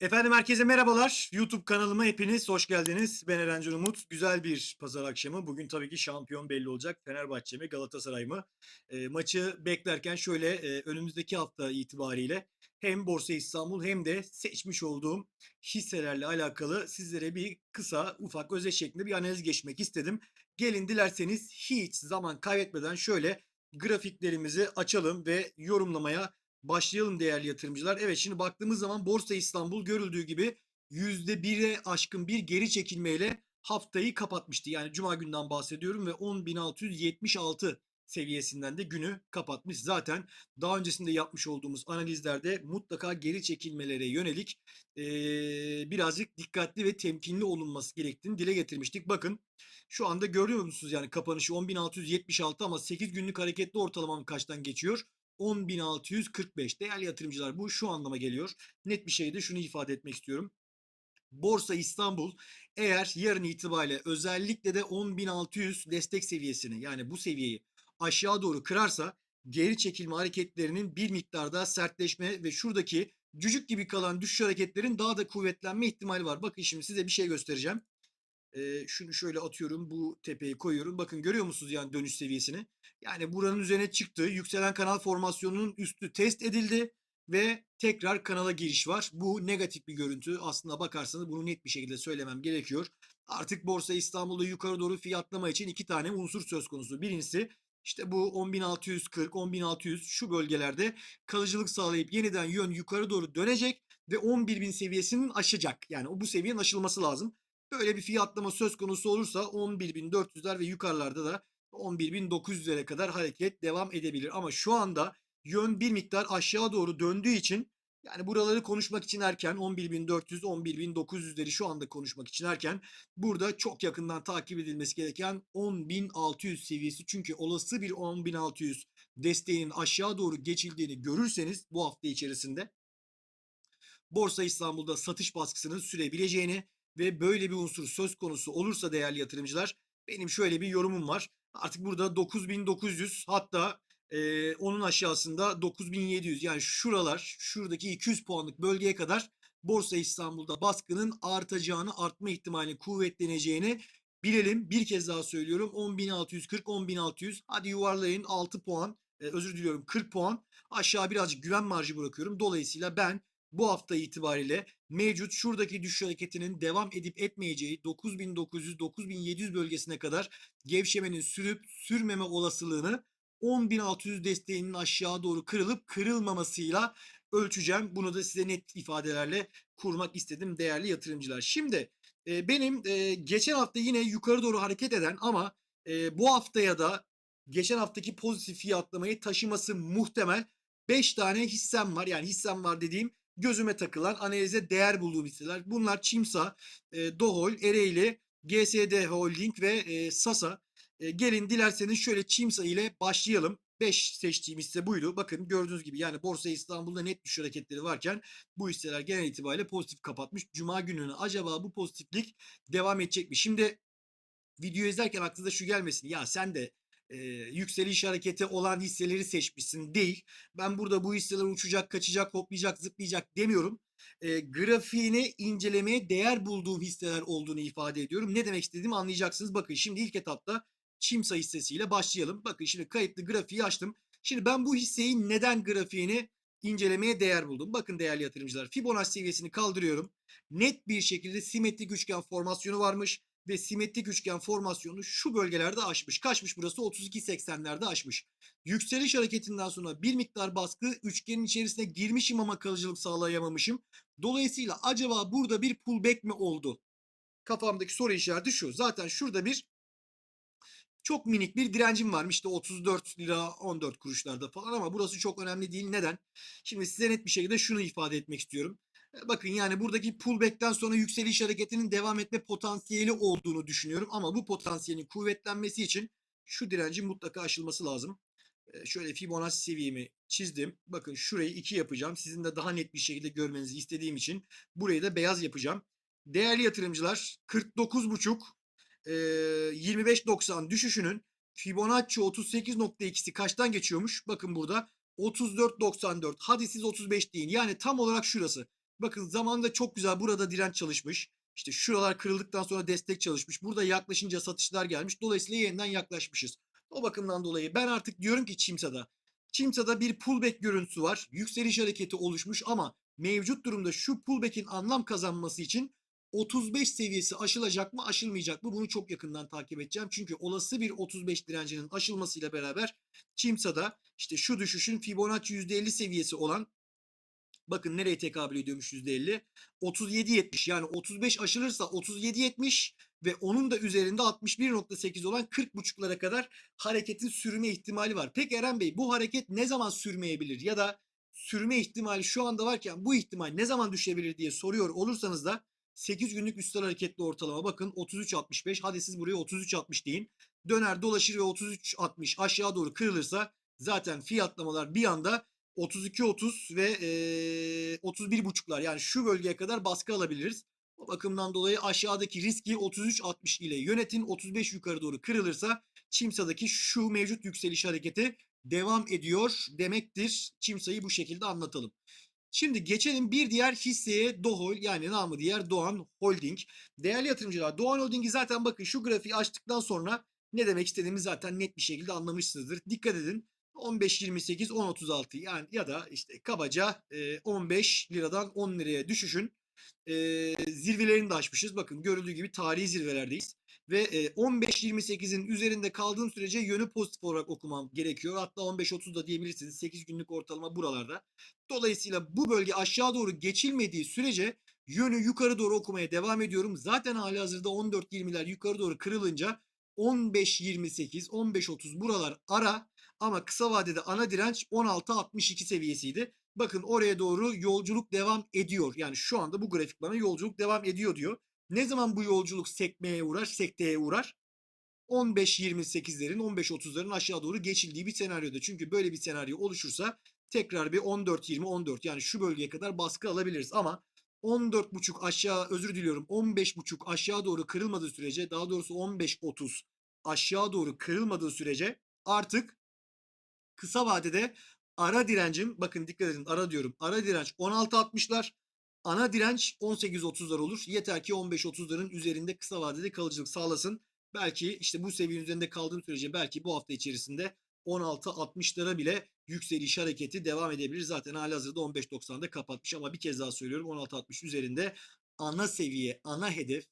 Efendim herkese merhabalar. YouTube kanalıma hepiniz hoş geldiniz. Ben Erencin Umut. Güzel bir pazar akşamı. Bugün tabii ki şampiyon belli olacak. Fenerbahçe mi Galatasaray mı? E, maçı beklerken şöyle e, önümüzdeki hafta itibariyle hem Borsa İstanbul hem de seçmiş olduğum hisselerle alakalı sizlere bir kısa ufak özet şeklinde bir analiz geçmek istedim. Gelin dilerseniz hiç zaman kaybetmeden şöyle grafiklerimizi açalım ve yorumlamaya başlayalım değerli yatırımcılar. Evet şimdi baktığımız zaman Borsa İstanbul görüldüğü gibi %1'e aşkın bir geri çekilmeyle haftayı kapatmıştı. Yani cuma günden bahsediyorum ve 10.676 seviyesinden de günü kapatmış. Zaten daha öncesinde yapmış olduğumuz analizlerde mutlaka geri çekilmelere yönelik eee, birazcık dikkatli ve temkinli olunması gerektiğini dile getirmiştik. Bakın şu anda görüyor musunuz yani kapanışı 10.676 ama 8 günlük hareketli ortalamam kaçtan geçiyor? 10.645 değerli yatırımcılar bu şu anlama geliyor. Net bir şeyde şunu ifade etmek istiyorum. Borsa İstanbul eğer yarın itibariyle özellikle de 10.600 destek seviyesini yani bu seviyeyi aşağı doğru kırarsa geri çekilme hareketlerinin bir miktarda sertleşme ve şuradaki cücük gibi kalan düşüş hareketlerin daha da kuvvetlenme ihtimali var. Bakın şimdi size bir şey göstereceğim. Ee, şunu şöyle atıyorum bu tepeyi koyuyorum. Bakın görüyor musunuz yani dönüş seviyesini? Yani buranın üzerine çıktı. Yükselen kanal formasyonunun üstü test edildi ve tekrar kanala giriş var. Bu negatif bir görüntü. Aslında bakarsanız bunu net bir şekilde söylemem gerekiyor. Artık Borsa İstanbul'da yukarı doğru fiyatlama için iki tane unsur söz konusu. Birincisi işte bu 10.640, 10.600 şu bölgelerde kalıcılık sağlayıp yeniden yön yukarı doğru dönecek ve 11.000 seviyesinin aşacak. Yani bu seviyenin aşılması lazım. Böyle bir fiyatlama söz konusu olursa 11.400'ler ve yukarılarda da 11.900'lere kadar hareket devam edebilir. Ama şu anda yön bir miktar aşağı doğru döndüğü için yani buraları konuşmak için erken 11.400 11.900'leri şu anda konuşmak için erken burada çok yakından takip edilmesi gereken 10.600 seviyesi çünkü olası bir 10.600 desteğinin aşağı doğru geçildiğini görürseniz bu hafta içerisinde Borsa İstanbul'da satış baskısının sürebileceğini ve böyle bir unsur söz konusu olursa değerli yatırımcılar benim şöyle bir yorumum var. Artık burada 9900 hatta e, onun aşağısında 9700 yani şuralar şuradaki 200 puanlık bölgeye kadar Borsa İstanbul'da baskının artacağını artma ihtimalinin kuvvetleneceğini bilelim. Bir kez daha söylüyorum 10.640 10.600 hadi yuvarlayın 6 puan e, özür diliyorum 40 puan aşağı birazcık güven marjı bırakıyorum. Dolayısıyla ben bu hafta itibariyle mevcut şuradaki düşüş hareketinin devam edip etmeyeceği 9900-9700 bölgesine kadar gevşemenin sürüp sürmeme olasılığını 10.600 desteğinin aşağı doğru kırılıp kırılmamasıyla ölçeceğim. Bunu da size net ifadelerle kurmak istedim değerli yatırımcılar. Şimdi e, benim e, geçen hafta yine yukarı doğru hareket eden ama e, bu haftaya da geçen haftaki pozitif fiyatlamayı taşıması muhtemel 5 tane hissem var. Yani hissem var dediğim gözüme takılan analize değer bulduğum hisseler. Bunlar Çimsa, e, Dohol, Ereğli, GSD Holding ve e, Sasa. E, gelin dilerseniz şöyle Çimsa ile başlayalım. 5 seçtiğim hisse buydu. Bakın gördüğünüz gibi yani Borsa İstanbul'da net düşüş hareketleri varken bu hisseler genel itibariyle pozitif kapatmış. Cuma gününü acaba bu pozitiflik devam edecek mi? Şimdi video izlerken aklınıza şu gelmesin. Ya sen de e, yükseliş hareketi olan hisseleri seçmişsin değil. Ben burada bu hisseler uçacak, kaçacak, hoplayacak, zıplayacak demiyorum. E, grafiğini incelemeye değer bulduğum hisseler olduğunu ifade ediyorum. Ne demek istediğimi anlayacaksınız. Bakın şimdi ilk etapta Çimsa hissesiyle başlayalım. Bakın şimdi kayıtlı grafiği açtım. Şimdi ben bu hisseyi neden grafiğini incelemeye değer buldum. Bakın değerli yatırımcılar Fibonacci seviyesini kaldırıyorum. Net bir şekilde simetrik üçgen formasyonu varmış ve simetrik üçgen formasyonu şu bölgelerde aşmış. Kaçmış burası? 32.80'lerde aşmış. Yükseliş hareketinden sonra bir miktar baskı üçgenin içerisine girmişim ama kalıcılık sağlayamamışım. Dolayısıyla acaba burada bir pullback mi oldu? Kafamdaki soru işareti şu. Zaten şurada bir çok minik bir direncim varmış işte 34 lira 14 kuruşlarda falan ama burası çok önemli değil. Neden? Şimdi size net bir şekilde şunu ifade etmek istiyorum. E, Bakın yani buradaki pullback'ten sonra yükseliş hareketinin devam etme potansiyeli olduğunu düşünüyorum. Ama bu potansiyelin kuvvetlenmesi için şu direncin mutlaka aşılması lazım. E, Şöyle Fibonacci seviyemi çizdim. Bakın şurayı 2 yapacağım. Sizin de daha net bir şekilde görmenizi istediğim için burayı da beyaz yapacağım. Değerli yatırımcılar 49.5 e, 25.90 düşüşünün Fibonacci 38.2'si kaçtan geçiyormuş? Bakın burada 34.94. Hadi siz 35 deyin. Yani tam olarak şurası. Bakın zamanında çok güzel burada direnç çalışmış. İşte şuralar kırıldıktan sonra destek çalışmış. Burada yaklaşınca satışlar gelmiş. Dolayısıyla yeniden yaklaşmışız. O bakımdan dolayı ben artık diyorum ki Çimsa'da. Çimsa'da bir pullback görüntüsü var. Yükseliş hareketi oluşmuş ama mevcut durumda şu pullback'in anlam kazanması için 35 seviyesi aşılacak mı aşılmayacak mı bunu çok yakından takip edeceğim. Çünkü olası bir 35 direncinin aşılmasıyla beraber Çimsa'da işte şu düşüşün Fibonacci %50 seviyesi olan bakın nereye tekabül ediyormuş %50 37.70 yani 35 aşılırsa 37.70 ve onun da üzerinde 61.8 olan 40.5'lara kadar hareketin sürme ihtimali var. Peki Eren Bey bu hareket ne zaman sürmeyebilir? Ya da sürme ihtimali şu anda varken bu ihtimal ne zaman düşebilir diye soruyor olursanız da 8 günlük üstel hareketli ortalama. Bakın 33.65 hadi siz buraya 33.60 deyin. Döner dolaşır ve 33.60 aşağı doğru kırılırsa zaten fiyatlamalar bir anda 32.30 ve e, 31.5'lar yani şu bölgeye kadar baskı alabiliriz. O bakımdan dolayı aşağıdaki riski 33.60 ile yönetin 35 yukarı doğru kırılırsa Çimsa'daki şu mevcut yükseliş hareketi devam ediyor demektir. Çimsa'yı bu şekilde anlatalım. Şimdi geçelim bir diğer hisseye Dohol yani namı diğer Doğan Holding. Değerli yatırımcılar Doğan Holding'i zaten bakın şu grafiği açtıktan sonra ne demek istediğimi zaten net bir şekilde anlamışsınızdır. Dikkat edin 15.28 10.36 yani ya da işte kabaca e, 15 liradan 10 liraya düşüşün e, zirvelerini de aşmışız. Bakın görüldüğü gibi tarihi zirvelerdeyiz. Ve e, 15.28'in üzerinde kaldığım sürece yönü pozitif olarak okumam gerekiyor. Hatta 15.30 da diyebilirsiniz. 8 günlük ortalama buralarda. Dolayısıyla bu bölge aşağı doğru geçilmediği sürece yönü yukarı doğru okumaya devam ediyorum. Zaten hali hazırda 14.20'ler yukarı doğru kırılınca 15.28, 15.30 buralar ara ama kısa vadede ana direnç 16.62 seviyesiydi. Bakın oraya doğru yolculuk devam ediyor. Yani şu anda bu grafik bana yolculuk devam ediyor diyor. Ne zaman bu yolculuk sekmeye uğrar, sekteye uğrar? 15-28'lerin, 15-30'ların aşağı doğru geçildiği bir senaryoda. Çünkü böyle bir senaryo oluşursa tekrar bir 14-20-14 yani şu bölgeye kadar baskı alabiliriz. Ama 14.5 aşağı özür diliyorum 15.5 aşağı doğru kırılmadığı sürece daha doğrusu 15.30 aşağı doğru kırılmadığı sürece artık kısa vadede ara direncim bakın dikkat edin ara diyorum ara direnç 16.60'lar ana direnç 18.30'lar olur. Yeter ki 15.30'ların üzerinde kısa vadede kalıcılık sağlasın. Belki işte bu seviyenin üzerinde kaldığım sürece belki bu hafta içerisinde 16.60'lara bile yükseliş hareketi devam edebilir. Zaten halihazırda 15.90'da kapatmış ama bir kez daha söylüyorum 16.60 üzerinde ana seviye, ana hedef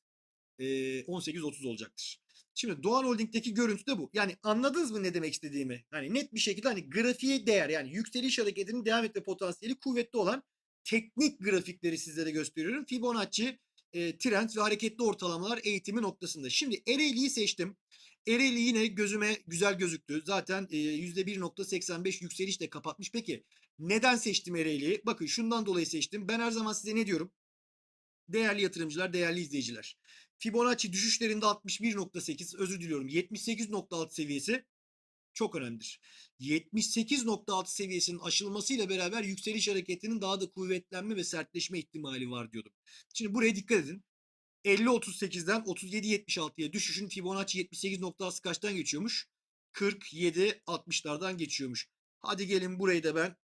e, 18.30 olacaktır. Şimdi Doğan Holding'deki görüntü de bu. Yani anladınız mı ne demek istediğimi? Hani net bir şekilde hani grafiğe değer yani yükseliş hareketinin devam etme potansiyeli kuvvetli olan teknik grafikleri sizlere gösteriyorum. Fibonacci, e, trend ve hareketli ortalamalar eğitimi noktasında. Şimdi Ereğli'yi seçtim. Ereğli yine gözüme güzel gözüktü. Zaten e, %1.85 yükselişle kapatmış. Peki neden seçtim Ereğli'yi? Bakın şundan dolayı seçtim. Ben her zaman size ne diyorum? Değerli yatırımcılar, değerli izleyiciler. Fibonacci düşüşlerinde 61.8 özür diliyorum 78.6 seviyesi çok önemlidir. 78.6 seviyesinin aşılmasıyla beraber yükseliş hareketinin daha da kuvvetlenme ve sertleşme ihtimali var diyordum. Şimdi buraya dikkat edin. 50.38'den 37.76'ya düşüşün Fibonacci 78.6 kaçtan geçiyormuş? 47.60'lardan geçiyormuş. Hadi gelin burayı da ben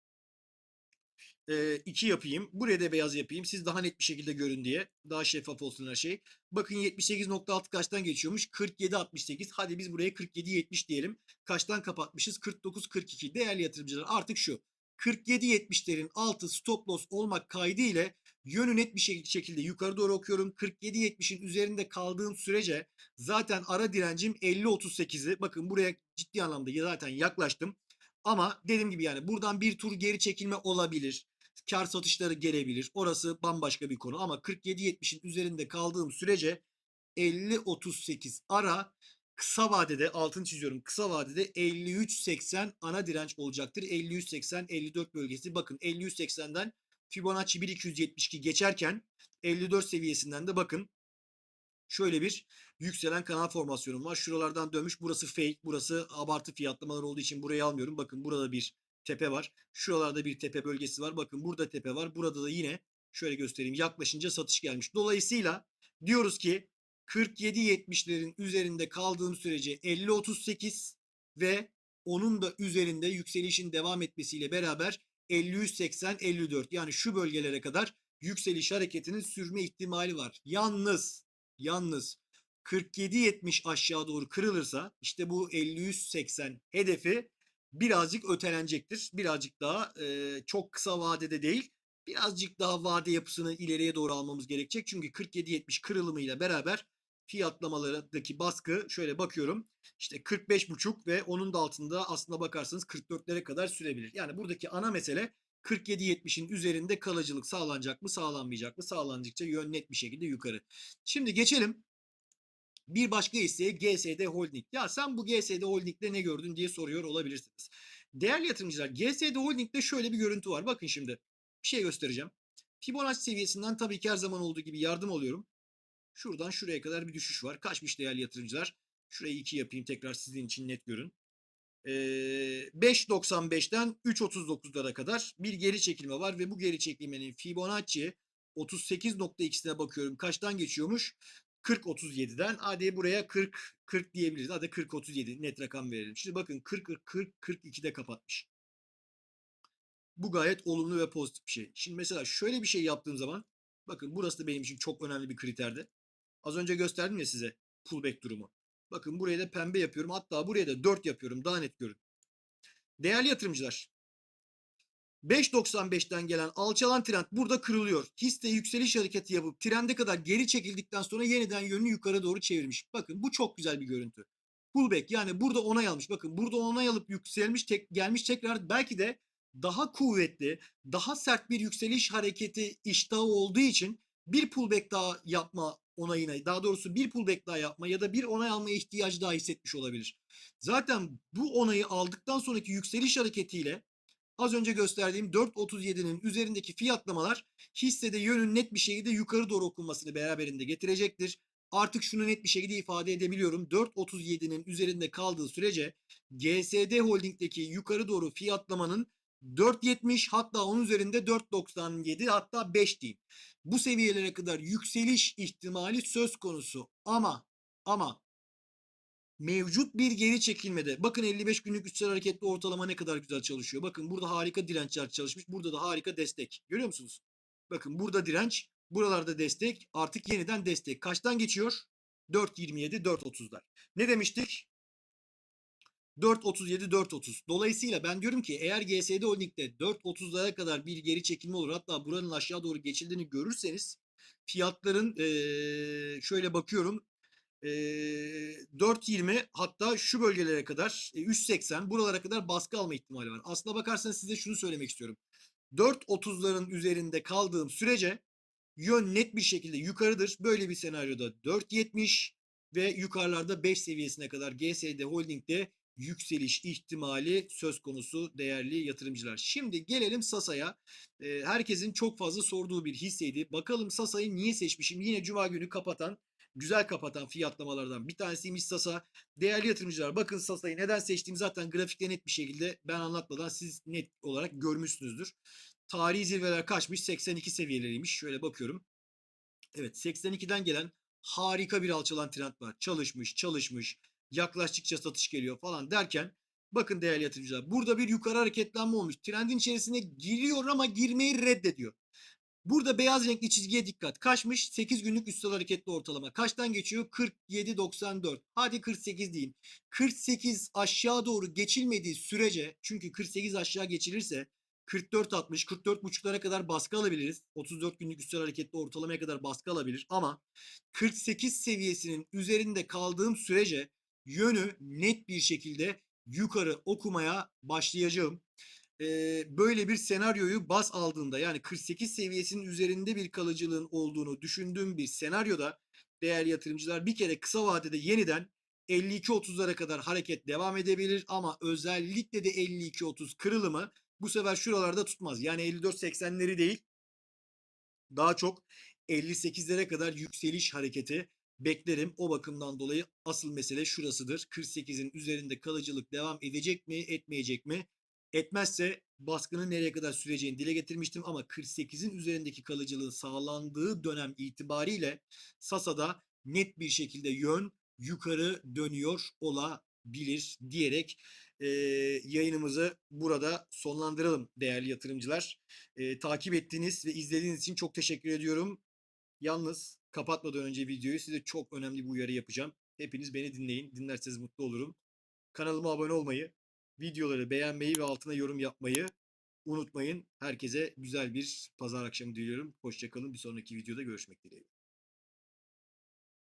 2 yapayım. Buraya da beyaz yapayım. Siz daha net bir şekilde görün diye. Daha şeffaf olsun her şey. Bakın 78.6 kaçtan geçiyormuş? 47.68. Hadi biz buraya 47.70 diyelim. Kaçtan kapatmışız? 49.42. Değerli yatırımcılar artık şu. 47.70'lerin altı stop loss olmak kaydı ile yönü net bir şekilde yukarı doğru okuyorum. 47.70'in üzerinde kaldığım sürece zaten ara direncim 50.38'i. Bakın buraya ciddi anlamda zaten yaklaştım. Ama dediğim gibi yani buradan bir tur geri çekilme olabilir kar satışları gelebilir. Orası bambaşka bir konu ama 47-70'in üzerinde kaldığım sürece 50-38 ara kısa vadede altını çiziyorum. Kısa vadede 53-80 ana direnç olacaktır. 53-80-54 bölgesi. Bakın 53-80'den Fibonacci 1272 geçerken 54 seviyesinden de bakın şöyle bir yükselen kanal formasyonum var. Şuralardan dönmüş. Burası fake. Burası abartı fiyatlamalar olduğu için burayı almıyorum. Bakın burada bir tepe var. Şuralarda bir tepe bölgesi var. Bakın burada tepe var. Burada da yine şöyle göstereyim. Yaklaşınca satış gelmiş. Dolayısıyla diyoruz ki 47-70'lerin üzerinde kaldığım sürece 50-38 ve onun da üzerinde yükselişin devam etmesiyle beraber 53-80-54 yani şu bölgelere kadar yükseliş hareketinin sürme ihtimali var. Yalnız, yalnız 47.70 aşağı doğru kırılırsa işte bu 50-180 hedefi birazcık ötelenecektir. Birazcık daha e, çok kısa vadede değil, birazcık daha vade yapısını ileriye doğru almamız gerekecek. Çünkü 47.70 kırılımıyla beraber fiyatlamalardaki baskı şöyle bakıyorum. İşte 45.5 ve onun da altında aslında bakarsanız 44'lere kadar sürebilir. Yani buradaki ana mesele 47.70'in üzerinde kalıcılık sağlanacak mı, sağlanmayacak mı? Sağlandıkça yön net bir şekilde yukarı. Şimdi geçelim bir başka hisseye GSD Holding. Ya sen bu GSD Holding'de ne gördün diye soruyor olabilirsiniz. Değerli yatırımcılar GSD Holding'de şöyle bir görüntü var. Bakın şimdi bir şey göstereceğim. Fibonacci seviyesinden tabii ki her zaman olduğu gibi yardım alıyorum. Şuradan şuraya kadar bir düşüş var. Kaçmış değerli yatırımcılar? Şurayı 2 yapayım tekrar sizin için net görün. Ee, 5.95'ten 3.39'lara kadar bir geri çekilme var ve bu geri çekilmenin Fibonacci 38.2'sine bakıyorum. Kaçtan geçiyormuş? 40-37'den. Hadi buraya 40 40 diyebiliriz. Hadi 40-37 net rakam verelim. Şimdi bakın 40 40 42'de kapatmış. Bu gayet olumlu ve pozitif bir şey. Şimdi mesela şöyle bir şey yaptığım zaman bakın burası da benim için çok önemli bir kriterdi. Az önce gösterdim ya size pullback durumu. Bakın buraya da pembe yapıyorum. Hatta buraya da 4 yapıyorum. Daha net görün. Değerli yatırımcılar. 5.95'ten gelen alçalan trend burada kırılıyor. Hisse yükseliş hareketi yapıp trende kadar geri çekildikten sonra yeniden yönünü yukarı doğru çevirmiş. Bakın bu çok güzel bir görüntü. Pullback yani burada onay almış. Bakın burada onay alıp yükselmiş tek, gelmiş tekrar belki de daha kuvvetli, daha sert bir yükseliş hareketi iştahı olduğu için bir pullback daha yapma onayına, daha doğrusu bir pullback daha yapma ya da bir onay almaya ihtiyacı daha hissetmiş olabilir. Zaten bu onayı aldıktan sonraki yükseliş hareketiyle az önce gösterdiğim 4.37'nin üzerindeki fiyatlamalar hissede yönün net bir şekilde yukarı doğru okunmasını beraberinde getirecektir. Artık şunu net bir şekilde ifade edebiliyorum. 4.37'nin üzerinde kaldığı sürece GSD Holding'deki yukarı doğru fiyatlamanın 4.70 hatta onun üzerinde 4.97 hatta 5 diyeyim. Bu seviyelere kadar yükseliş ihtimali söz konusu ama ama mevcut bir geri çekilmede bakın 55 günlük üstel hareketli ortalama ne kadar güzel çalışıyor. Bakın burada harika dirençler çalışmış. Burada da harika destek. Görüyor musunuz? Bakın burada direnç, buralarda destek, artık yeniden destek. Kaçtan geçiyor? 4.27, 4.30'lar. Ne demiştik? 4.37, 4.30. Dolayısıyla ben diyorum ki eğer GSD Holding'de 4.30'lara kadar bir geri çekilme olur hatta buranın aşağı doğru geçildiğini görürseniz fiyatların ee, şöyle bakıyorum e, 4.20 hatta şu bölgelere kadar e, 3.80 buralara kadar baskı alma ihtimali var. Aslına bakarsanız size şunu söylemek istiyorum. 4.30'ların üzerinde kaldığım sürece yön net bir şekilde yukarıdır. Böyle bir senaryoda 4.70 ve yukarılarda 5 seviyesine kadar GSD Holding'de yükseliş ihtimali söz konusu değerli yatırımcılar. Şimdi gelelim Sasa'ya. Ee, herkesin çok fazla sorduğu bir hisseydi. Bakalım Sasa'yı niye seçmişim? Yine cuma günü kapatan, güzel kapatan fiyatlamalardan bir tanesiymiş Sasa. Değerli yatırımcılar bakın Sasa'yı neden seçtiğimi zaten grafikte net bir şekilde ben anlatmadan siz net olarak görmüşsünüzdür. Tarihi zirveler kaçmış? 82 seviyeleriymiş. Şöyle bakıyorum. Evet 82'den gelen harika bir alçalan trend var. Çalışmış, çalışmış yaklaştıkça satış geliyor falan derken bakın değerli yatırımcılar burada bir yukarı hareketlenme olmuş. Trendin içerisine giriyor ama girmeyi reddediyor. Burada beyaz renkli çizgiye dikkat. Kaçmış? 8 günlük üstel hareketli ortalama. Kaçtan geçiyor? 47.94. Hadi 48 diyeyim. 48 aşağı doğru geçilmediği sürece çünkü 48 aşağı geçilirse 44.60, 44.5'lara kadar baskı alabiliriz. 34 günlük üstel hareketli ortalamaya kadar baskı alabilir ama 48 seviyesinin üzerinde kaldığım sürece yönü net bir şekilde yukarı okumaya başlayacağım. Ee, böyle bir senaryoyu baz aldığında yani 48 seviyesinin üzerinde bir kalıcılığın olduğunu düşündüğüm bir senaryoda değerli yatırımcılar bir kere kısa vadede yeniden 52-30'lara kadar hareket devam edebilir ama özellikle de 52-30 kırılımı bu sefer şuralarda tutmaz. Yani 54-80'leri değil daha çok 58'lere kadar yükseliş hareketi beklerim. O bakımdan dolayı asıl mesele şurasıdır. 48'in üzerinde kalıcılık devam edecek mi, etmeyecek mi? Etmezse baskının nereye kadar süreceğini dile getirmiştim ama 48'in üzerindeki kalıcılığın sağlandığı dönem itibariyle Sasa'da net bir şekilde yön yukarı dönüyor olabilir diyerek eee, yayınımızı burada sonlandıralım değerli yatırımcılar. Eee, takip ettiğiniz ve izlediğiniz için çok teşekkür ediyorum. Yalnız kapatmadan önce videoyu size çok önemli bir uyarı yapacağım. Hepiniz beni dinleyin. Dinlerseniz mutlu olurum. Kanalıma abone olmayı, videoları beğenmeyi ve altına yorum yapmayı unutmayın. Herkese güzel bir pazar akşamı diliyorum. Hoşçakalın. Bir sonraki videoda görüşmek dileğiyle.